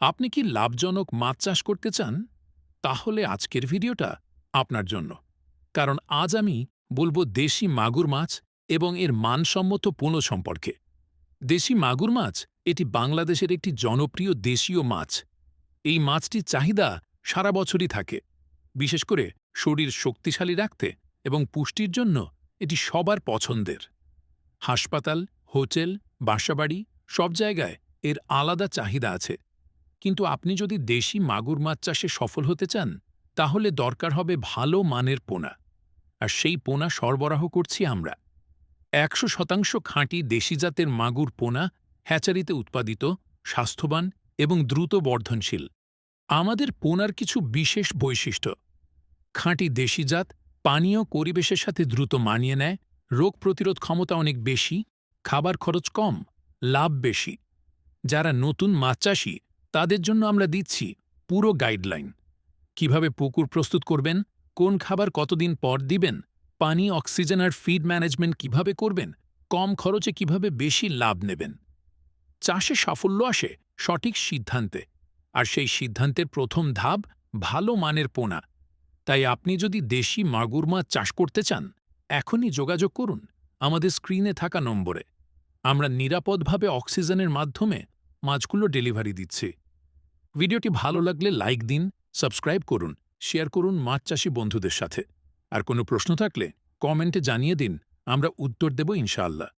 আপনি কি লাভজনক মাছ চাষ করতে চান? তাহলে আজকের ভিডিওটা আপনার জন্য। কারণ আজ আমি বলব দেশি মাগুর মাছ এবং এর মানসম্মত পুনঃ সম্পর্কে। দেশি মাগুর মাছ এটি বাংলাদেশের একটি জনপ্রিয় দেশীয় মাছ। এই মাছটির চাহিদা সারা বছরই থাকে। বিশেষ করে শরীর শক্তিশালী রাখতে এবং পুষ্টির জন্য এটি সবার পছন্দের। হাসপাতাল, হোটেল, বাসাবাড়ি সব জায়গায় এর আলাদা চাহিদা আছে। কিন্তু আপনি যদি দেশি মাগুর মাছ চাষে সফল হতে চান, তাহলে দরকার হবে ভালো মানের পোনা। আর সেই পোনা সরবরাহ করছি আমরা। একশো শতাংশ খাঁটি দেশি জাতের মাগুর পোনা হ্যাচারিতে উৎপাদিত, স্বাস্থ্যবান এবং দ্রুত বর্ধনশীল। আমাদের পোনার কিছু বিশেষ বৈশিষ্ট্য। খাঁটি দেশি জাত পানীয় পরিবেশের সাথে দ্রুত মানিয়ে নেয়, রোগ প্রতিরোধ ক্ষমতা অনেক বেশি, খাবার খরচ কম, লাভ বেশি। যারা নতুন মাছ চাষি তাদের জন্য আমরা দিচ্ছি পুরো গাইডলাইন। কীভাবে পুকুর প্রস্তুত করবেন, কোন খাবার কতদিন পর দিবেন, পানি, অক্সিজেন আর ফিড ম্যানেজমেন্ট কীভাবে করবেন, কম খরচে কীভাবে বেশি লাভ নেবেন। চাষে সাফল্য আসে সঠিক সিদ্ধান্তে, আর সেই সিদ্ধান্তের প্রথম ধাপ ভালো মানের পোনা। তাই আপনি যদি দেশি মাগুর মাছ চাষ করতে চান, এখনই যোগাযোগ করুন আমাদের স্ক্রিনে থাকা নম্বরে। আমরা নিরাপদভাবে অক্সিজেনের মাধ্যমে মাছগুলো ডেলিভারি দিচ্ছে। ভিডিওটি ভালো লাগলে লাইক দিন, সাবস্ক্রাইব করুন, শেয়ার করুন মাছ চাষি বন্ধুদের সাথে। আর কোনো প্রশ্ন থাকলে কমেন্টে জানিয়ে দিন, আমরা উত্তর দেব ইনশাআল্লাহ।